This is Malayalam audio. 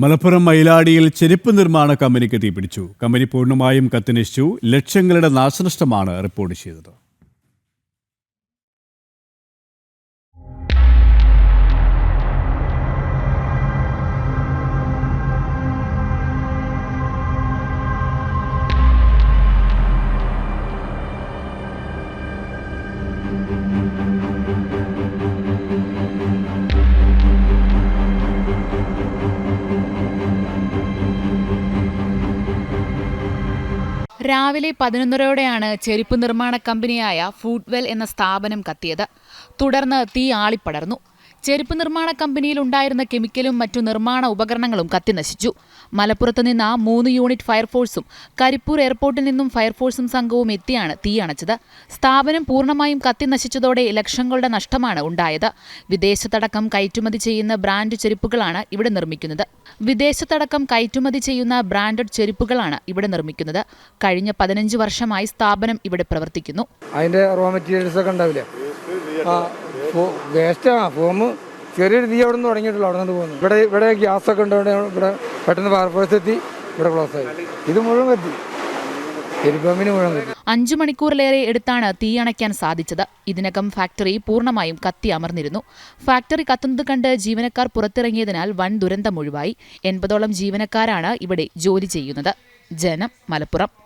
മലപ്പുറം മയിലാടിയിൽ ചെരുപ്പ് നിർമ്മാണ കമ്പനിക്ക് തീപിടിച്ചു. കമ്പനി പൂർണമായും കത്തിനശിച്ചു. ലക്ഷങ്ങളുടെ നാശനഷ്ടമാണ് റിപ്പോർട്ട് ചെയ്തത്. രാവിലെ പതിനൊന്നരയോടെയാണ് ചെരുപ്പ് നിർമ്മാണ കമ്പനിയായ ഫുഡ്വെൽ എന്ന സ്ഥാപനം കത്തിയത്. തുടർന്ന് തീ ആളിപ്പടർന്നു. ചെരുപ്പ് നിർമ്മാണ കമ്പനിയിൽ ഉണ്ടായിരുന്ന കെമിക്കലും മറ്റു നിർമ്മാണ ഉപകരണങ്ങളും കത്തിനശിച്ചു മലപ്പുറത്ത് നിന്ന് മൂന്ന് യൂണിറ്റ് ഫയർഫോഴ്സും കരിപ്പൂർ എയർപോർട്ടിൽ നിന്നും ഫയർഫോഴ്സും സംഘവും എത്തിയാണ് തീയണച്ചത്. സ്ഥാപനം പൂർണമായും കത്തിനശിച്ചതോടെ ലക്ഷങ്ങളുടെ നഷ്ടമാണ് ഉണ്ടായത്. വിദേശത്തടക്കം കയറ്റുമതി ചെയ്യുന്ന ബ്രാൻഡ് ചെരുപ്പുകളാണ് ഇവിടെ നിർമ്മിക്കുന്നത്. വിദേശത്തടക്കം കയറ്റുമതി ചെയ്യുന്ന ബ്രാൻഡഡ് ചെരുപ്പുകളാണ് ഇവിടെ നിർമ്മിക്കുന്നത്. കഴിഞ്ഞ പതിനഞ്ച് വർഷമായി സ്ഥാപനം ഇവിടെ പ്രവർത്തിക്കുന്നു. അതിന്റെ റോ മെറ്റീരിയൽസ് ആ വേസ്റ്റ് ആ ഫോം ചെറിയൊരു തീ അവിടെ നിന്ന് തുടങ്ങിയിട്ടുള്ളൂ അവിടെ നിന്ന് പോകുന്നു. ഇവിടെ ഇവിടെ ഗ്യാസ് ഒക്കെ ഉണ്ട് ഇവിടെ പെട്ടെന്ന് ഫയർഫോഴ്സ് എത്തി ഇവിടെ ക്ലോസ് ആയി. ഇത് മുഴുവൻ കത്തി അഞ്ചു മണിക്കൂറിലേറെ എടുത്താണ് തീ അണയ്ക്കാൻ സാധിച്ചത്. ഇതിനകം ഫാക്ടറി പൂർണമായും കത്തി അമർന്നിരുന്നു. ഫാക്ടറി കത്തുന്നത് കണ്ട് ജീവനക്കാർ പുറത്തിറങ്ങിയതിനാൽ വൻ ദുരന്തം ഒഴിവായി. എൺപതോളം ജീവനക്കാരാണ് ഇവിടെ ജോലി ചെയ്യുന്നത്. ജനം മലപ്പുറം.